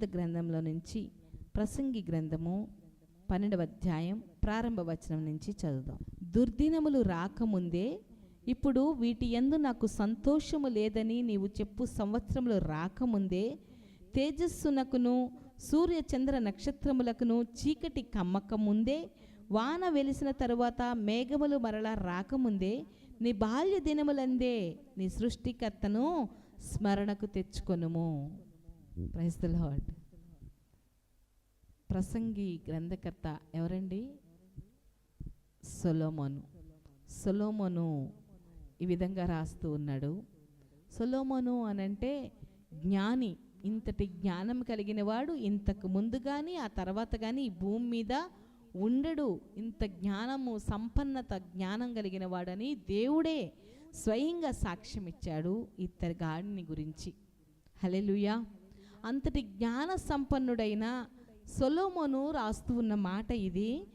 పరిశుద్ధ గ్రంథంలో నుంచి ప్రసంగి గ్రంథము పన్నెండవ అధ్యాయం ప్రారంభ వచనం నుంచి చదువుదాం. దుర్దినములు రాకముందే ఇప్పుడు వీటి ఎందు నాకు సంతోషము లేదని నీవు చెప్పు సంవత్సరములు రాకముందే తేజస్సునకును సూర్య చంద్ర నక్షత్రములకును చీకటి కమ్మక ముందే వాన వెలిసిన తరువాత మేఘములు మరలా రాకముందే నీ బాల్య దినములందే నీ సృష్టికర్తను స్మరణకు తెచ్చుకొనుము. ప్రైజ్ ద లాడ్ ప్రసంగి గ్రంథకర్త ఎవరండి? సొలోమోను. సొలోమోను ఈ విధంగా రాస్తూ ఉన్నాడు. సొలోమోను అనంటే జ్ఞాని. ఇంతటి జ్ఞానం కలిగిన వాడు ఇంతకు ముందు కానీ ఆ తర్వాత కానీ ఈ భూమి మీద ఉండడు. ఇంత జ్ఞానము సంపన్నత జ్ఞానం కలిగిన వాడని దేవుడే స్వయంగా సాక్ష్యం ఇచ్చాడు ఇద్దరు గాడిని గురించి. హలెలుయా అంతటి జ్ఞాన సంపన్నుడైన సొలోమోను రాస్తూ ఉన్న మాట ఇది.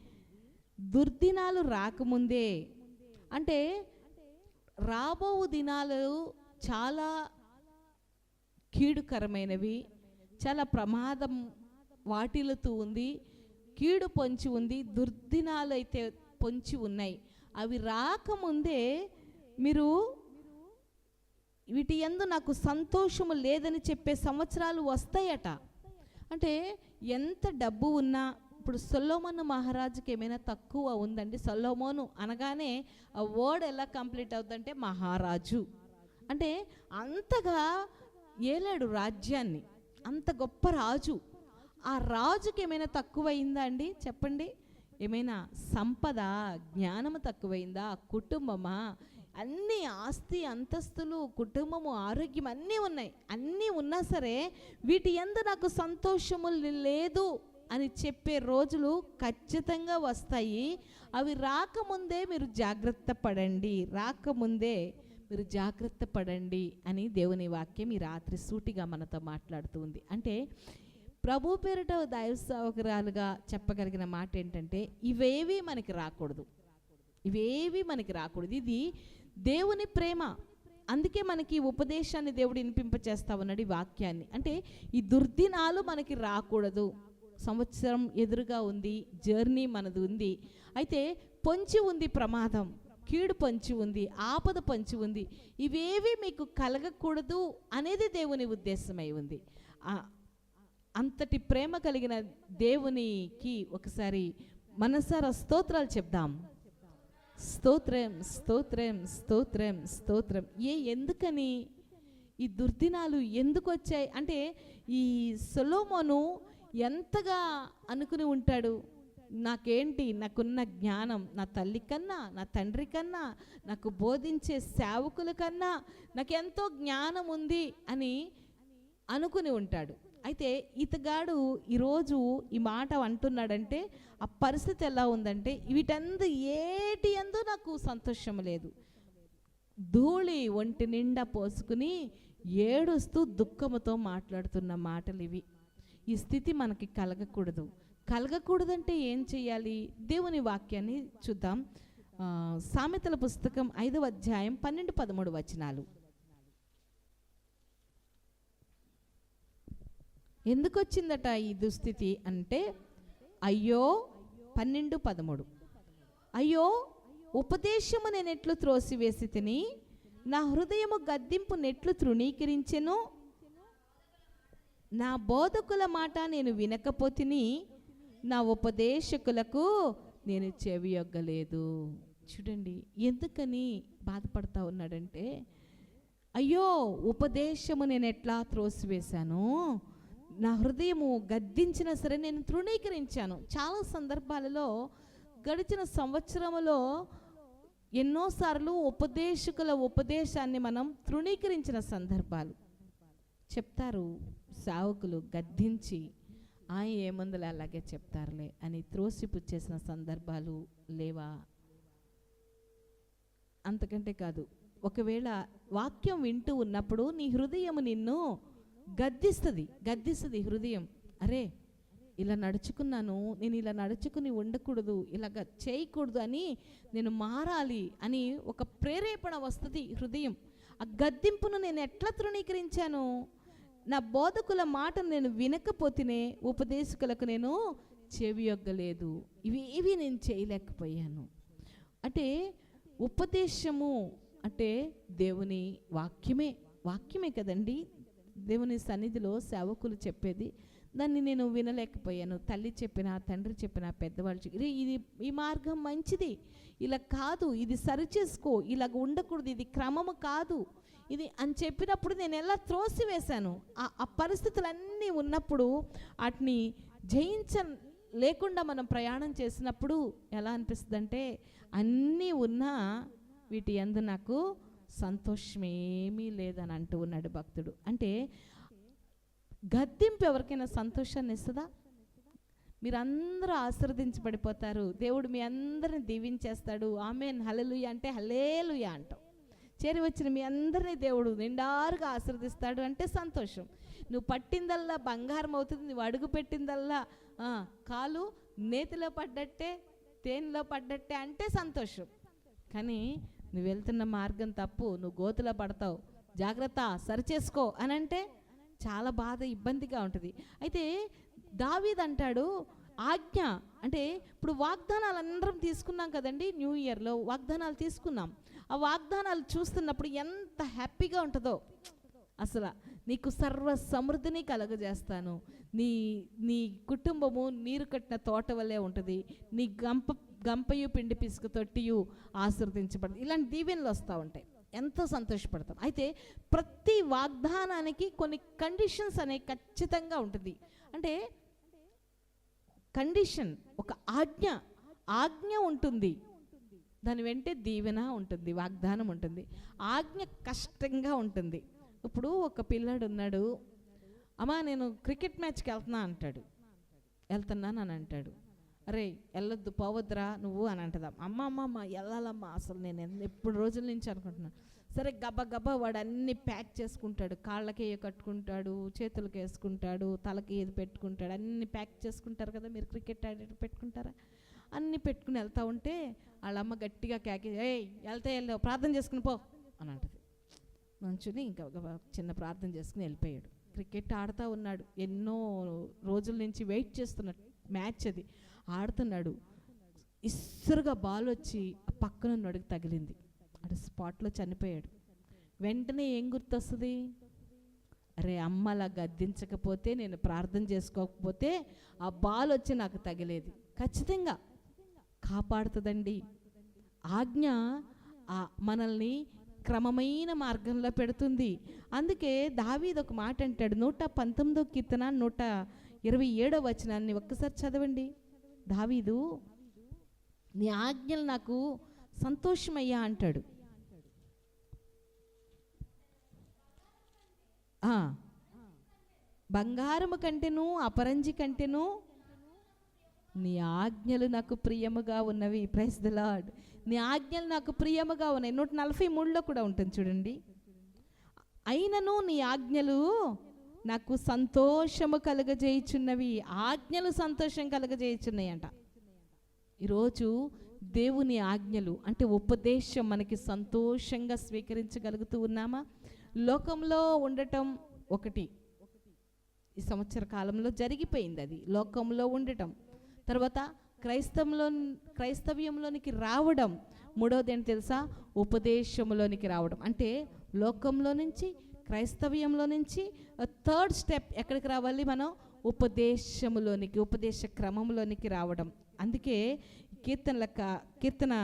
దుర్దినాలు రాకముందే. అంటే రాబో దినాలు చాలా కీడుకరమైనవి చాలా ప్రమాదం వాటిల్లుతూ ఉంది కీడు పొంచి ఉంది దుర్దినాలు అయితే పొంచి ఉన్నాయి. అవి రాకముందే మీరు వీటి ఎందు నాకు సంతోషము లేదని చెప్పే సంవత్సరాలు వస్తాయట. అంటే ఎంత డబ్బు ఉన్నా ఇప్పుడు సొల్లోమోను మహారాజుకి ఏమైనా తక్కువ ఉందండి? సొల్లోమోను అనగానే ఆ వర్డ్ ఎలా కంప్లీట్ అవుతుందంటే మహారాజు. అంటే అంతగా ఏలాడు రాజ్యాన్ని అంత గొప్ప రాజు. ఆ రాజుకి ఏమైనా తక్కువైందా అండి? చెప్పండి. ఏమైనా సంపద జ్ఞానము తక్కువైందా కుటుంబమా? అన్ని ఆస్తి అంతస్తులు కుటుంబము ఆరోగ్యం అన్నీ ఉన్నాయి. అన్నీ ఉన్నా సరే వీటి ఎందు నాకు సంతోషము లేదు అని చెప్పే రోజులు ఖచ్చితంగా వస్తాయి. అవి రాకముందే మీరు జాగ్రత్త పడండి. రాకముందే మీరు జాగ్రత్త పడండి అని దేవుని వాక్యం ఈ రాత్రి సూటిగా మనతో మాట్లాడుతూ ఉంది. అంటే ప్రభు పేరిట దైవ సౌకర్యాలుగా చెప్పగలిగిన మాట ఏంటంటే ఇవేవి మనకి రాకూడదు. ఇవేవి మనకి రాకూడదు. ఇది దేవుని ప్రేమ. అందుకే మనకి ఉపదేశాన్ని దేవుడు వినిపింపచేస్తా ఉన్నాడు ఈ వాక్యాన్ని. అంటే ఈ దుర్దినాలు మనకి రాకూడదు. సంవత్సరం ఎదురుగా ఉంది జర్నీ మనది ఉంది. అయితే పొంచి ఉంది ప్రమాదం కీడు పంచి ఉంది ఆపద పంచి ఉంది. ఇవేవి మీకు కలగకూడదు అనేది దేవుని ఉద్దేశమై ఉంది. ఆ- అంతటి ప్రేమ కలిగిన దేవునికి ఒకసారి మనసారా స్తోత్రాలు చెప్దాం. స్తోత్రం స్తోత్రం స్తోత్రం స్తోత్రం. ఏ ఎందుకని? ఈ దుర్దినాలు ఎందుకు వచ్చాయి? అంటే ఈ సొలోమోను ఎంతగా అనుకుని ఉంటాడు? నాకేంటి? నాకున్న జ్ఞానం నా తల్లి కన్నా నా తండ్రి కన్నా నాకు బోధించే సేవకుల కన్నా నాకెంతో జ్ఞానం ఉంది అని అనుకుని ఉంటాడు. అయితే ఇతగాడు ఈరోజు ఈ మాట అంటున్నాడంటే ఆ పరిస్థితి ఎలా ఉందంటే వీటందు ఏటి ఎందు నాకు సంతోషం లేదు. ధూళి ఒంటి నిండా పోసుకుని ఏడుస్తూ దుఃఖముతో మాట్లాడుతున్న మాటలు ఇవి. ఈ స్థితి మనకి కలగకూడదు. కలగకూడదంటే ఏం చేయాలి దేవుని వాక్యాన్ని చూద్దాం. సామెతల పుస్తకం ఐదవ అధ్యాయం పన్నెండు పదమూడు వచనాలు. ఎందుకు వచ్చిందట ఈ దుస్థితి అంటే అయ్యో పన్నెండు పదమూడు. అయ్యో ఉపదేశము నేను ఎట్లు త్రోసివేసి తిని నా హృదయము గద్దింపు నెట్లు తృణీకరించెను? నా బోధకుల మాట నేను వినకపోతిని నా ఉపదేశకులకు నేను చెవియొగ్గలేదు చూడండి ఎందుకని బాధపడతా ఉన్నాడంటే అయ్యో ఉపదేశము నేను ఎట్లా త్రోసివేశాను? నా హృదయము గద్దించినా సరే నేను తృణీకరించాను. చాలా సందర్భాలలో గడిచిన సంవత్సరములో ఎన్నోసార్లు ఉపదేశకుల ఉపదేశాన్ని మనం తృణీకరించిన సందర్భాలు. చెప్తారు సావుకులు గద్దించి ఆయన ఏముందులే అలాగే చెప్తారులే అని త్రోసిపుచ్చేసిన సందర్భాలు లేవా? అంతకంటే కాదు ఒకవేళ వాక్యం వింటూ ఉన్నప్పుడు నీ హృదయం నిన్ను గద్దిస్తుంది గద్దిస్తుంది హృదయం. అరే ఇలా నడుచుకున్నాను నేను ఇలా నడుచుకుని ఉండకూడదు ఇలా చేయకూడదు అని నేను మారాలి అని ఒక ప్రేరేపణ వస్తుంది హృదయం. ఆ గద్దింపును నేను ఎట్లా తృణీకరించాను? నా బోధకుల మాట నేను వినకపోతేనే ఉపదేశకులకు నేను చెవియొగ్గలేదు ఇవి ఇవి నేను చేయలేకపోయాను. అంటే ఉపదేశము అంటే దేవుని వాక్యమే వాక్యమే కదండి. దేవుని సన్నిధిలో సేవకులు చెప్పేది దాన్ని నేను వినలేకపోయాను. తల్లి చెప్పిన తండ్రి చెప్పిన పెద్దవాళ్ళు చెప్పిన "ఇది- ఈ మార్గం మంచిది. ఇలా కాదు ఇది సరిచేసుకో. ఇలాగ ఉండకూడదు. ఇది క్రమము కాదు. ఇది అని చెప్పినప్పుడు నేను ఎలా త్రోసివేశాను? ఆ ఆ పరిస్థితులన్నీ ఉన్నప్పుడు వాటిని జయించ లేకుండా మనం ప్రయాణం చేసినప్పుడు ఎలా అనిపిస్తుంది అంటే అన్నీ ఉన్నా వీటి ఎందు నాకు సంతోషమేమీ లేదని అంటూ ఉన్నాడు భక్తుడు. అంటే గద్దింపు ఎవరికైనా సంతోషాన్ని ఇస్తుందా? మీరందరూ ఆశీర్వదించబడిపోతారు. దేవుడు మీ అందరిని దీవించేస్తాడు. ఆమెన్. హలలుయ అంటే హలేలుయ అంటాం. చేరి వచ్చిన మీ అందరినీ దేవుడు నిండారుగా ఆశీర్దిస్తాడు అంటే సంతోషం. నువ్వు పట్టిందల్లా బంగారం అవుతుంది నువ్వు అడుగు పెట్టిందల్లా ఆ, కాలు నేతిలో పడ్డట్టే తేనెలో పడ్డట్టే అంటే సంతోషం. కానీ నువ్వు వెళ్తున్న మార్గం తప్పు నువ్వు గోతులో పడతావు. జాగ్రత్త సరిచేసుకో అని అంటే చాలా బాధ ఇబ్బందిగా ఉంటుంది. అయితే దావీద్ అంటాడు ఆజ్ఞ అంటే ఇప్పుడు వాగ్దానాలు అందరం తీసుకున్నాం కదండి న్యూ ఇయర్లో వాగ్దానాలు తీసుకున్నాం. ఆ వాగ్దానాలు చూస్తున్నప్పుడు ఎంత హ్యాపీగా ఉంటుందో. అసలు నీకు సర్వ సమృద్ధిని కలగజేస్తాను. నీ నీ కుటుంబము నీరు కట్టిన తోట వల్లే ఉంటుంది. నీ గంప గంపయు పిండి పిసుకు తొట్టియు ఆశీర్వదించబడుతుంది ఇలాంటి దీవెనలు వస్తూ ఉంటాయి. ఎంతో సంతోషపడతాం. అయితే ప్రతి వాగ్దానానికి కొన్ని కండిషన్స్ అనేవి ఖచ్చితంగా ఉంటుంది. అంటే కండిషన్ ఒక ఆజ్ఞ ఆజ్ఞ ఉంటుంది. దాని వెంటే దీవెన ఉంటుంది వాగ్దానం ఉంటుంది. ఆజ్ఞ కష్టంగా ఉంటుంది. ఇప్పుడు ఒక పిల్లాడు ఉన్నాడు. అమ్మా నేను క్రికెట్ మ్యాచ్కి వెళ్తున్నా అంటాడు. వెళ్తున్నాను అని అంటాడు. అరే వెళ్ళొద్దు పోవద్దురా నువ్వు అని అంటదాం. అమ్మ అమ్మ అమ్మ వెళ్ళాలమ్మా అసలు నేను ఎప్పుడు రోజుల నుంచి అనుకుంటున్నాను సరే గబ గబ వాడు అన్ని ప్యాక్ చేసుకుంటాడు. కాళ్ళకి కట్టుకుంటాడు చేతులకి వేసుకుంటాడు తలకి ఏది పెట్టుకుంటాడు అన్ని ప్యాక్ చేసుకుంటారు కదా మీరు క్రికెట్ ఆడేటప్పుడు పెట్టుకుంటారా? అన్ని పెట్టుకుని వెళ్తా ఉంటే వాళ్ళ అమ్మ గట్టిగా కేకే ఏయ్ వెళ్తే వెళ్ళావు ప్రార్థన చేసుకుని పో అని అంటది. మంచుని ఇంకా ఒక చిన్న ప్రార్థన చేసుకుని వెళ్ళిపోయాడు. క్రికెట్ ఆడుతూ ఉన్నాడు. ఎన్నో రోజుల నుంచి వెయిట్ చేస్తున్నాడు మ్యాచ్ అది. ఆడుతున్నాడు. ఇస్సురుగా బాల్ వచ్చి పక్కన నడుకు తగిలింది. అటు స్పాట్లో చనిపోయాడు. వెంటనే ఏం గుర్తొస్తుంది? అరే అమ్మ అలా గద్దించకపోతే నేను ప్రార్థన చేసుకోకపోతే ఆ బాల్ వచ్చి నాకు తగిలేది. ఖచ్చితంగా కాపాడుతుందండి. ఆజ్ఞ ఆ మనల్ని క్రమమైన మార్గంలో పెడుతుంది. అందుకే దావీది ఒక మాట అంటాడు. నూట పంతొమ్మిదో కీర్తన నూట ఇరవై ఏడో వచనాన్ని ఒక్కసారి చదవండి. దావీదు నీ ఆజ్ఞలు నాకు సంతోషమయ్యా అంటాడు. ఆ, బంగారము కంటేను అపరంజి కంటేను నీ ఆజ్ఞలు నాకు ప్రియముగా ఉన్నవి. ప్రైస్ ద లార్డ్ నీ ఆజ్ఞలు నాకు ప్రియముగా ఉన్నాయి నూట నలభై మూడులో కూడా ఉంటుంది చూడండి. అయినను నీ ఆజ్ఞలు నాకు సంతోషము కలుగజేయుచున్నవి ఆజ్ఞలు సంతోషం కలగజేయుచున్నాయి అంట ఈరోజు దేవుని ఆజ్ఞలు అంటే ఉపదేశం మనకి సంతోషంగా స్వీకరించగలుగుతూ ఉన్నామా? లోకంలో ఉండటం ఒకటి. ఈ సంవత్సర కాలంలో జరిగిపోయింది అది. లోకంలో ఉండటం. తర్వాత క్రైస్తవంలో క్రైస్తవ్యంలోనికి రావడం. మూడవది ఏంటి తెలుసా? ఉపదేశంలోనికి రావడం. అంటే లోకంలో నుంచి క్రైస్తవ్యంలో నుంచి థర్డ్ స్టెప్ ఎక్కడికి రావాలి మనం? ఉపదేశములోనికి ఉపదేశ క్రమంలోనికి రావడం. అందుకే కీర్తనల కీర్తన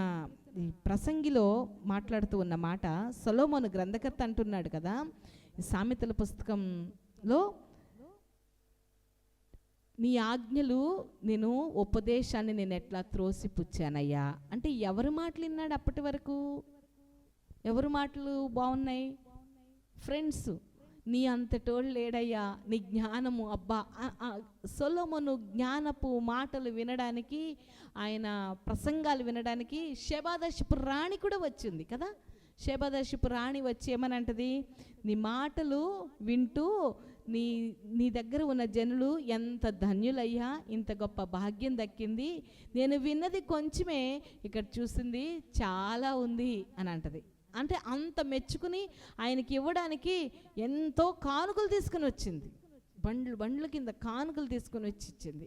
ఈ ప్రసంగిలో మాట్లాడుతూ ఉన్న మాట సొలోమోను గ్రంథకర్త అంటున్నాడు కదా సామెతల పుస్తకంలో నీ ఆజ్ఞలు నేను ఉపదేశాన్ని నేను ఎట్లా త్రోసిపుచ్చానయ్యా? అంటే ఎవరి మాటలు విన్నాడు అప్పటి వరకు? ఎవరి మాటలు బాగున్నాయి ఫ్రెండ్స్ నీ అంతటోళ్ళు లేడయ్యా నీ జ్ఞానము అబ్బా. సొలమును జ్ఞానపు మాటలు వినడానికి ఆయన ప్రసంగాలు వినడానికి శబాదశపు రాణి కూడా వచ్చింది కదా? శబాదశపు రాణి వచ్చి ఏమనంటది? నీ మాటలు వింటూ నీ నీ దగ్గర ఉన్న జనులు ఎంత ధన్యులయ్యా ఇంత గొప్ప భాగ్యం దక్కింది. నేను విన్నది కొంచెమే ఇక్కడ చూసింది చాలా ఉంది అని అంటది అంటే అంత మెచ్చుకుని ఆయనకి ఇవ్వడానికి ఎంతో కానుకలు తీసుకుని వచ్చింది. బండ్లు బండ్ల కింద కానుకలు తీసుకుని వచ్చి ఇచ్చింది.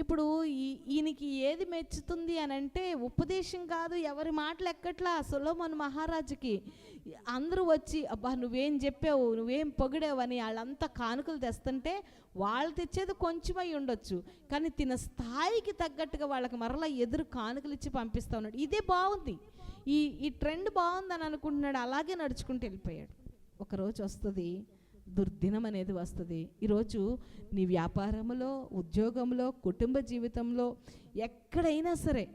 ఇప్పుడు ఈ ఈయనకి ఏది మెచ్చుతుంది అని అంటే ఉపదేశం కాదు ఎవరి మాటలు ఎక్కట్లా? సులోమన్ మహారాజుకి అందరూ వచ్చి అబ్బా నువ్వేం చెప్పావు నువ్వేం పొగిడావు అని వాళ్ళంతా కానుకలు తెస్తుంటే వాళ్ళు తెచ్చేది కొంచెమై ఉండొచ్చు. కానీ తిన స్థాయికి తగ్గట్టుగా వాళ్ళకి మరలా ఎదురు కానుకలు ఇచ్చి పంపిస్తా ఉన్నాడు. ఇదే బాగుంది. ఈ ఈ ట్రెండ్ బాగుందని అనుకుంటున్నాడు అలాగే నడుచుకుంటూ వెళ్ళిపోయాడు. ఒకరోజు వస్తుంది దుర్దినం అనేది వస్తుంది. ఈరోజు నీ వ్యాపారంలో ఉద్యోగంలో కుటుంబ జీవితంలో ఎక్కడైనా సరే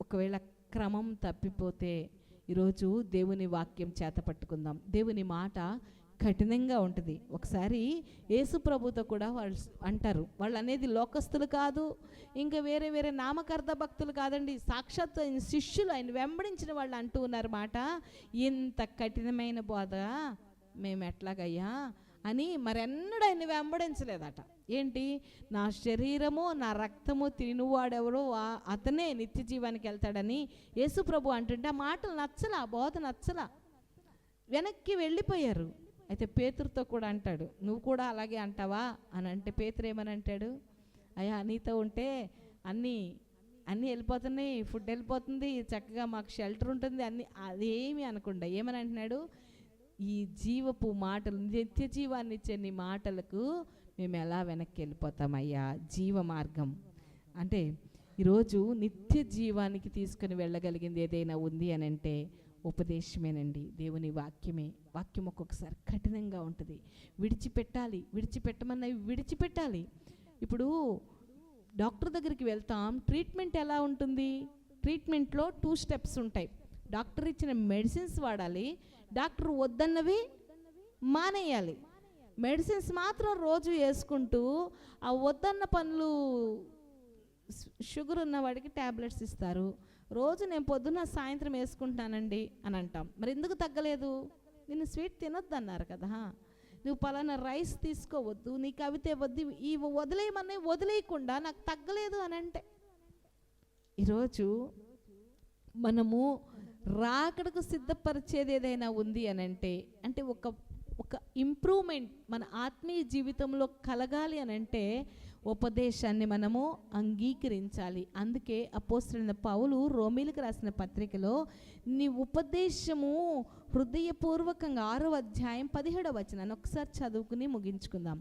ఒకవేళ క్రమం తప్పిపోతే ఈరోజు దేవుని వాక్యం చేత పట్టుకుందాం. దేవుని మాట కఠినంగా ఉంటుంది. ఒకసారి యేసు ప్రభుతో కూడా వాళ్ళు అంటారు. వాళ్ళు అనేది లోకస్తులు కాదు ఇంకా వేరే వేరే నామకర్త భక్తులు కాదండి. సాక్షాత్ ఆయన శిష్యులు ఆయన వెంబడించిన వాళ్ళు అంటూ ఉన్నారు మాట. ఇంత కఠినమైన బోధ మేము ఎట్లాగయ్యా అని మరెన్నడూ ఆయన వెంబడించలేదట. ఏంటి? నా శరీరము నా రక్తము తినువాడెవరో ఆ- అతనే నిత్య జీవానికి వెళ్తాడని యేసు ప్రభు అంటుంటే ఆ మాటలు నచ్చలా ఆ బోధ నచ్చలా. వెనక్కి వెళ్ళిపోయారు. అయితే పేతురుతో కూడా అంటాడు నువ్వు కూడా అలాగే అంటావా? అని అంటే పేతురు ఏమని అంటాడు అయ్యా నీతో ఉంటే అన్నీ అన్నీ వెళ్ళిపోతున్నాయి ఫుడ్ వెళ్ళిపోతుంది చక్కగా మాకు షెల్టర్ ఉంటుంది అన్ని అదేమి అనకుండా. ఏమని అంటున్నాడు ఈ జీవపు మాటలు నిత్య జీవాన్ని ఇచ్చే నీ మాటలకు మేము ఎలా వెనక్కి వెళ్ళిపోతామయ్యా జీవ మార్గం. అంటే ఈరోజు నిత్య జీవానికి తీసుకుని వెళ్ళగలిగింది ఏదైనా ఉంది అని అంటే ఉపదేశమేనండి. దేవుని వాక్యమే. వాక్యం ఒక్కొక్కసారి కఠినంగా ఉంటుంది. విడిచిపెట్టాలి. విడిచిపెట్టమన్నవి విడిచిపెట్టాలి. ఇప్పుడు డాక్టర్ దగ్గరికి వెళ్తాం. ట్రీట్మెంట్ ఎలా ఉంటుంది? ట్రీట్మెంట్లో టూ స్టెప్స్ ఉంటాయి. డాక్టర్ ఇచ్చిన మెడిసిన్స్ వాడాలి. డాక్టర్ వద్దన్నవి మానేయాలి. మెడిసిన్స్ మాత్రం రోజు వేసుకుంటూ ఆ వద్దన్న పనులు షుగర్ ఉన్నవాడికి ట్యాబ్లెట్స్ ఇస్తారు. రోజు నేను పొద్దున్న సాయంత్రం వేసుకుంటానండి అని అంటాం. మరి ఎందుకు తగ్గలేదు? నేను స్వీట్ తినొద్దు అన్నారు కదా. నువ్వు పలానా రైస్ తీసుకోవద్దు నీకు అవి తేవద్దు ఈ వదిలేయమని వదిలేయకుండా నాకు తగ్గలేదు అని అంటే. ఈరోజు మనము రాకడకు సిద్ధపరిచేది ఏదైనా ఉంది అని అంటే అంటే ఒక ఒక ఇంప్రూవ్మెంట్ మన ఆత్మీయ జీవితంలో కలగాలి అని అంటే ఉపదేశాన్ని మనము అంగీకరించాలి. అందుకే అపోస్తులైన పౌలు రోమిలకు రాసిన పత్రికలో నీ ఉపదేశము హృదయపూర్వకంగా ఆరో అధ్యాయం పదిహేడవ వచనాన్ని ఒకసారి చదువుకుని ముగించుకుందాం.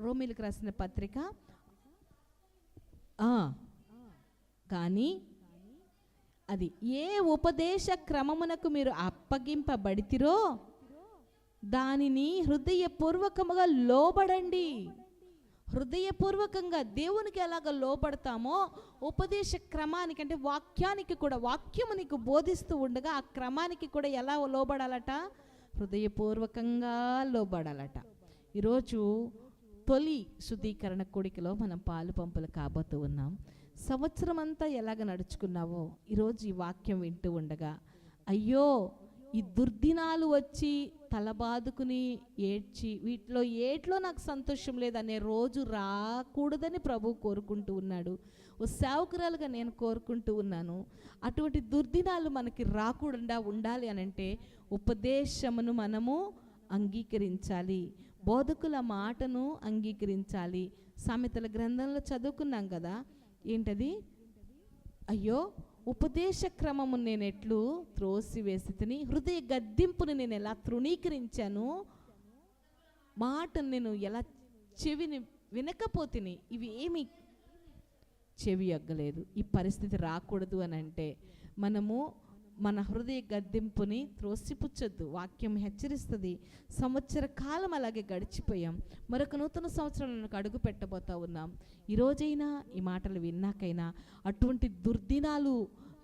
రోమిలకు రాసిన పత్రిక కానీ అది ఏ ఉపదేశ క్రమమునకు మీరు అప్పగింపబడితిరో దానిని హృదయపూర్వకముగా లోబడండి. హృదయపూర్వకంగా దేవునికి ఎలాగ లోబడతామో ఉపదేశ క్రమానికి అంటే వాక్యానికి కూడా వాక్యము నీకు బోధిస్తూ ఉండగా ఆ క్రమానికి కూడా ఎలా లోబడాలట? హృదయపూర్వకంగా లోబడాలట. ఈరోజు తొలి శుద్ధీకరణ కోడికలో మనం పాలు పంపులు కాబోతూ ఉన్నాం. సంవత్సరం అంతా ఎలాగ నడుచుకున్నావో ఈరోజు ఈ వాక్యం వింటూ ఉండగా అయ్యో ఈ దుర్దినాలు వచ్చి తలబాదుకుని ఏడ్చి వీటిలో ఏట్లో నాకు సంతోషం లేదనే రోజు రాకూడదని ప్రభు కోరుకుంటూ ఉన్నాడు. ఓ సేవకురాలుగా నేను కోరుకుంటూ ఉన్నాను. అటువంటి దుర్దినాలు మనకి రాకుండా ఉండాలి అని అంటే ఉపదేశమును మనము అంగీకరించాలి. బోధకుల మాటను అంగీకరించాలి. సామెతల గ్రంథంలో చదువుకున్నాం కదా. ఏంటది? అయ్యో ఉపదేశ క్రమము నేను ఎట్లు త్రోసివేసి తిని హృదయ గద్దింపుని నేను ఎలా తృణీకరించాను? మాటను నేను ఎలా చెవిని వినకపోతిని ఇవి ఏమి చెవి అగ్గలేదు. ఈ పరిస్థితి రాకూడదు అని అంటే మనము మన హృదయ గద్దింపుని త్రోసిపుచ్చొద్దు వాక్యం హెచ్చరిస్తుంది. సంవత్సర కాలం అలాగే గడిచిపోయాం. మరొక నూతన సంవత్సరంలో అడుగు పెట్టబోతా ఉన్నాం. ఈరోజైనా ఈ మాటలు విన్నాకైనా అటువంటి దుర్దినాలు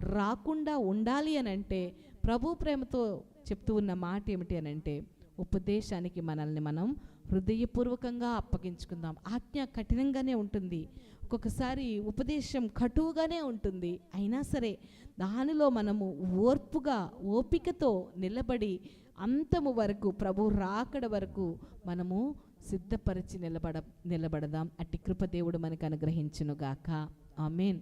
రాకుండా ఉండాలి అని అంటే ప్రభు ప్రేమతో చెప్తూ ఉన్న మాట ఏమిటి అని అంటే ఉపదేశానికి మనల్ని మనం హృదయపూర్వకంగా అప్పగించుకుందాం. ఆజ్ఞ కఠినంగానే ఉంటుంది. ఒక్కొక్కసారి ఉపదేశం కటువుగానే ఉంటుంది. అయినా సరే దానిలో మనము ఓర్పుగా ఓపికతో నిలబడి అంతము వరకు ప్రభు రాకడ వరకు మనము సిద్ధపరిచి నిలబడ నిలబడదాం. అట్టి కృపదేవుడు మనకు అనుగ్రహించునుగాక. ఆమెన్.